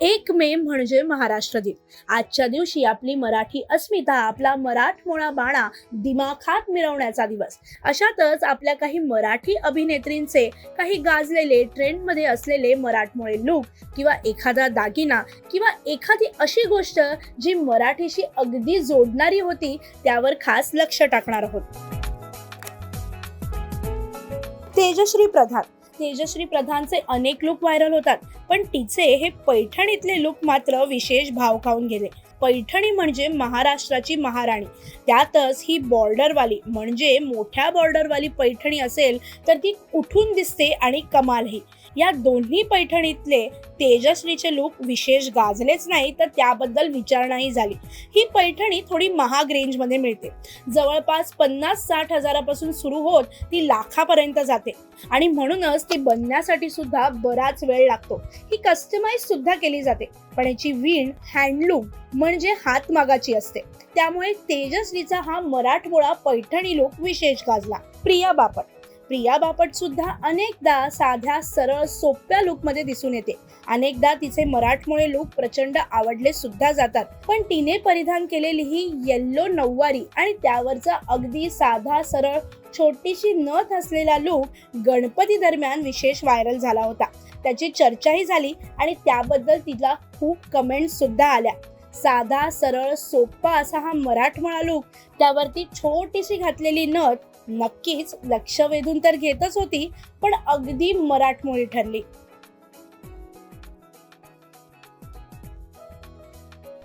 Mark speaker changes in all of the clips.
Speaker 1: एक मे म्हणजे महाराष्ट्र दिन. आजच्या दिवशी आपली मराठी अस्मिता आपला मराठमोळा बाणा दिमाखात मिरवण्याचा दिवस. अशातच आपल्या काही मराठी अभिनेत्रींचे काही गाजलेले ट्रेंडमध्ये असलेले मराठमोळे लुक किंवा एखादा दागिना किंवा एखादी अशी गोष्ट जी मराठीशी अगदी जोडणारी होती त्यावर खास लक्ष टाकणार आहोत. तेजश्री प्रधान. तेजश्री प्रधानचे अनेक लुक व्हायरल होतात. पण तिचे हे पैठणीतले लुक मात्र विशेष भाव खाऊन गेले. पैठणी म्हणजे महाराष्ट्राची महाराणी. त्यातच ही बॉर्डरवाली म्हणजे मोठ्या बॉर्डरवाली पैठणी असेल तर ती उठून दिसते आणि कमालही. या दोन्ही पैठणीतले तेजश्रीचे लुक विशेष गाजलेच नाही तर त्याबद्दल विचारणाही झाली. ही पैठणी थोडी महाग रेंजमध्ये मिळते. जवळपास पन्नास साठ हजारापासून सुरू होत ती लाखापर्यंत जाते. आणि म्हणूनच ती बनण्यासाठी सुद्धा बराच वेळ लागतो. ही कस्टमाइज सुद्धा केली जाते. पण याची वीण हँडलूम म्हणजे हातमागाची असते. त्यामुळे तेजस्वीचा हा मराठमोळा पैठणी लुक विशेष गाजला. प्रिया बापट. प्रिया बापट सुद्धा अनेकदा साध्या सरळ सोप्या लुकमध्ये दिसून येते. अनेकदा तिचे मराठमोळे लुक प्रचंड आवडले सुद्धा जातात. पण तिने परिधान केलेली ही येल्लो नऊवारी आणि त्यावरचा अगदी साधा सरळ छोटीशी नथ असलेला लुक गणपती दरम्यान विशेष व्हायरल झाला होता. त्याची चर्चाही झाली आणि त्याबद्दल तिला खूप कमेंट्स सुद्धा आल्या. साधा सरळ सोपा असा हा मराठमोळा लुक त्यावरती छोटीशी घातलेली नथ नक्कीच लक्ष वेधून तर घेतच होती पण अगदी मराठमोळी ठरली.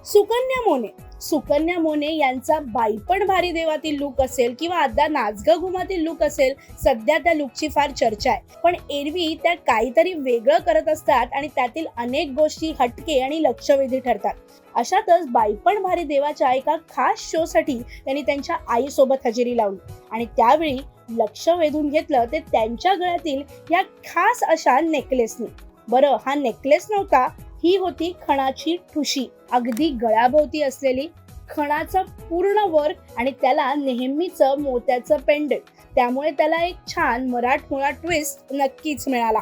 Speaker 1: सुकन्या मोने. सुकन्या मोने यांचा बाईपण भारी देवातील लुक असेल किंवा आता नाचग घुमातील लुक असेल सध्या त्या लुकची फार चर्चा आहे. पण एरवी त्या काहीतरी वेगळं करत असतात आणि त्यातील अनेक गोष्टी हटके आणि लक्षवेधी ठरतात. अशातच बाईपण भारी देवाच्या एका खास शो साठी त्यांनी त्यांच्या आईसोबत हजेरी लावली. आणि त्यावेळी लक्ष वेधून घेतलं ते त्यांच्या गळ्यातील या खास अशा नेकलेसनी बरं हा नेकलेस नव्हता ही होती खणाची ठुशी. अगदी गळ्याभोवती असलेली खणाचा पूर्ण वर्क आणि त्याला नेहमीच मोत्याचं पेंडंट त्यामुळे त्याला एक छान मराठमोळा ट्विस्ट नक्कीच मिळाला.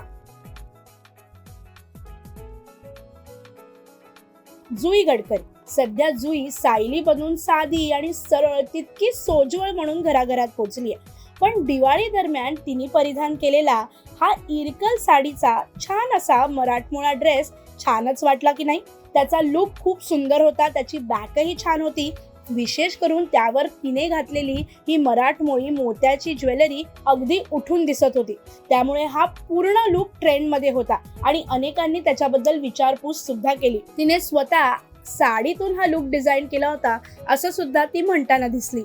Speaker 1: जुई गडकरी. सध्या जुई सायली बनून साधी आणि सरळ तितकी सोजवळ म्हणून घराघरात पोहोचली आहे पण दिवाळी दरम्यान तिने परिधान केलेला हा इरकल साडीचा छान असा मराठमोळा ड्रेस छानच वाटला की नाही? त्याचा लुक खूप सुंदर होता त्याची बॅकही छान होती. विशेष करून त्यावर तिने घातलेली ही मराठमोळी मोत्याची ज्वेलरी अगदी उठून दिसत होती. त्यामुळे हा पूर्ण लुक ट्रेंडमध्ये होता आणि अनेकांनी त्याच्याबद्दल विचारपूस सुद्धा केली. तिने स्वतः साडीतून हा लुक डिझाईन केला होता असं सुद्धा ती म्हणताना दिसली.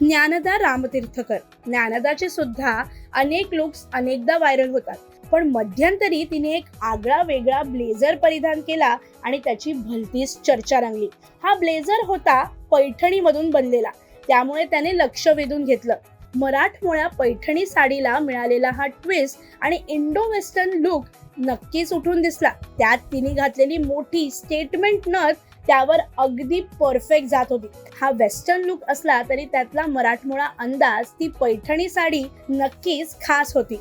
Speaker 1: ज्ञानदा रामतीर्थकर. ज्ञानदाचे सुद्धा अनेक लुक्स अनेकदा व्हायरल होतात. पण मध्यंतरी तिने एक आगळा वेगळा ब्लेझर परिधान केला आणि त्याची भलतीच चर्चा रंगली. हा ब्लेझर होता पैठणीमधून बनलेला. त्यामुळे त्याने लक्ष वेधून घेतलं. मराठमोळ्या पैठणी साडीला मिळालेला हा ट्विस्ट आणि इंडो वेस्टर्न लुक नक्कीच उठून दिसला. त्यात तिने घातलेली मोठी स्टेटमेंट नथ त्यावर अगदी परफेक्ट जात होती. हा वेस्टर्न लुक असला तरी त्यातला मराठमोळा अंदाज ती पैठणी साडी नक्कीच खास होती.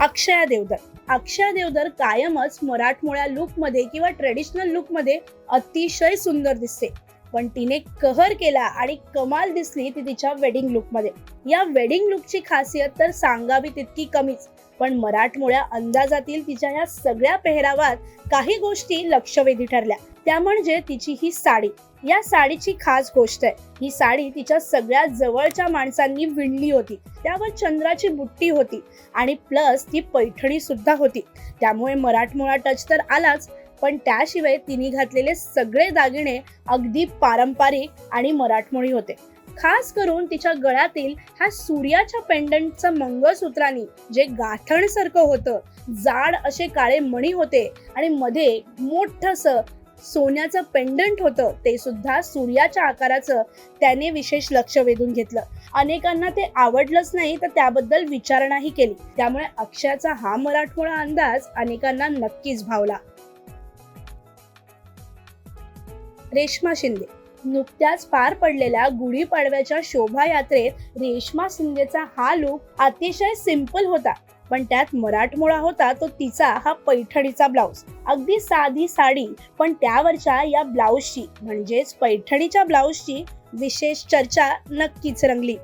Speaker 1: अक्षया देवधर अक्षय देवधर कायमच मराठमोळ्या लुकमध्ये किंवा ट्रेडिशनल लुकमध्ये अतिशय सुंदर दिसते. पण तिने कहर केला आणि कमाल दिसली ती तिच्या वेडिंग लुकमध्ये. या वेडिंग लुकची खासियत तर सांगावी तितकी कमीच पण मराठमोळ्या अंदाजातील तिच्या या सगळ्या पेहरावात काही गोष्टी लक्षवेधी ठरल्या. त्या म्हणजे तिची ही साडी. या साडीची खास गोष्ट आहे. ही साडी तिच्या सगळ्या जवळच्या माणसांनी विणली होती. त्यावर चंद्राची बुट्टी होती आणि प्लस ती पैठणी सुद्धा होती. त्यामुळे मराठमोळा टच तर आलाच पण त्याशिवाय तिने घातलेले सगळे दागिने अगदी पारंपरिक आणि मराठमोळी होते. खास करून तिच्या गळ्यातील ह्या सूर्याच्या पेंडंटचं मंगळसूत्रानी जे गाठणसारखं होतं जाड असे काळे मणी होते आणि मध्ये मोठस सोन्याचं पेंडंट होतं ते सुद्धा सूर्याच्या आकाराचं त्याने विशेष लक्ष वेधून घेतलं. अनेकांना ते आवडलंच नाही तर त्याबद्दल विचारणाही केली. त्यामुळे अक्षयाचा हा मराठमोळा अंदाज अनेकांना नक्कीच भावला. रेश्मा शिंदे. नुकत्याच पार पडलेल्या गुढीपाडव्याच्या शोभायात्रेत रेश्मा शिंदेचा हा लुक अतिशय सिंपल होता. पण त्यात मराठमोळा होता तो तिचा हा पैठणीचा ब्लाऊज अगदी साधी साडी पण त्यावरच्या या ब्लाऊजची म्हणजेच पैठणीच्या ब्लाऊजची विशेष चर्चा नक्कीच रंगली.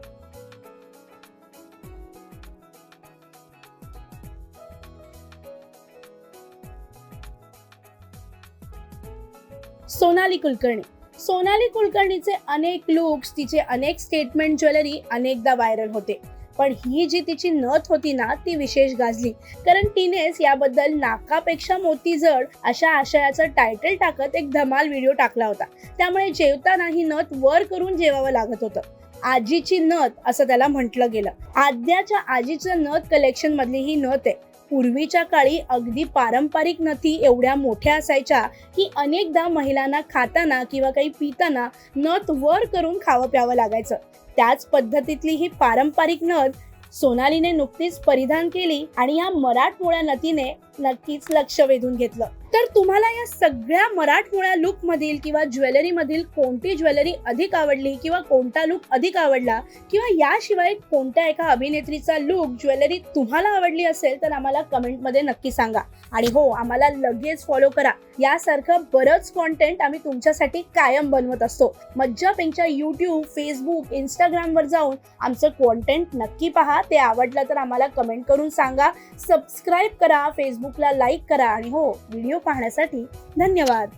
Speaker 1: सोनाली कुलकर्णी. सोनाली कुलकर्णीचे अनेक लुक्स तिचे अनेक स्टेटमेंट ज्वेलरी अनेकदा व्हायरल होते. पण ही जी तिची नथ होती ना ती विशेष गाजली. कारण तिनेच याबद्दल नाकापेक्षा मोती जड अशा आशयाचं टायटल टाकत एक धमाल व्हिडिओ टाकला होता. त्यामुळे जेवताना ही नथ वर करून जेवावं लागत होतं. आजीची नथ असं त्याला म्हटलं गेलं. आद्याच्या आजीचं नथ कलेक्शन मधली ही नथ आहे. पूर्वीच्या काळी अगदी पारंपरिक नथी एवढ्या मोठ्या असायच्या की अनेकदा महिलांना खाताना किंवा काही पिताना नथ वर करून खावं प्यावं लागायचं. त्याच पद्धतीतली ही पारंपरिक नथ सोनालीने नुकतीच परिधान केली आणि या मराठमोळ्या नथीने नक्कीच लक्ष वेधून घेतलं. तर तुम्हाला या सगळ्या मराठमोळ्या लुकमधील किंवा ज्वेलरीमधील कोणती ज्वेलरी अधिक आवडली किंवा कोणता लुक अधिक आवडला किंवा याशिवाय कोणत्या एका अभिनेत्रीचा लुक ज्वेलरी तुम्हाला आवडली असेल तर आम्हाला कमेंटमध्ये नक्की सांगा. आणि हो आम्हाला लगेच फॉलो करा. यासारखं बरंच कॉन्टेंट आम्ही तुमच्यासाठी कायम बनवत असतो. मज्जा पिंकच्या यूट्यूब फेसबुक इंस्टाग्रामवर जाऊन आमचं कॉन्टेंट नक्की पहा. ते आवडलं तर आम्हाला कमेंट करून सांगा. सबस्क्राईब करा. फेसबुकला लाईक करा. आणि हो व्हिडिओ पाहण्यासाठी धन्यवाद.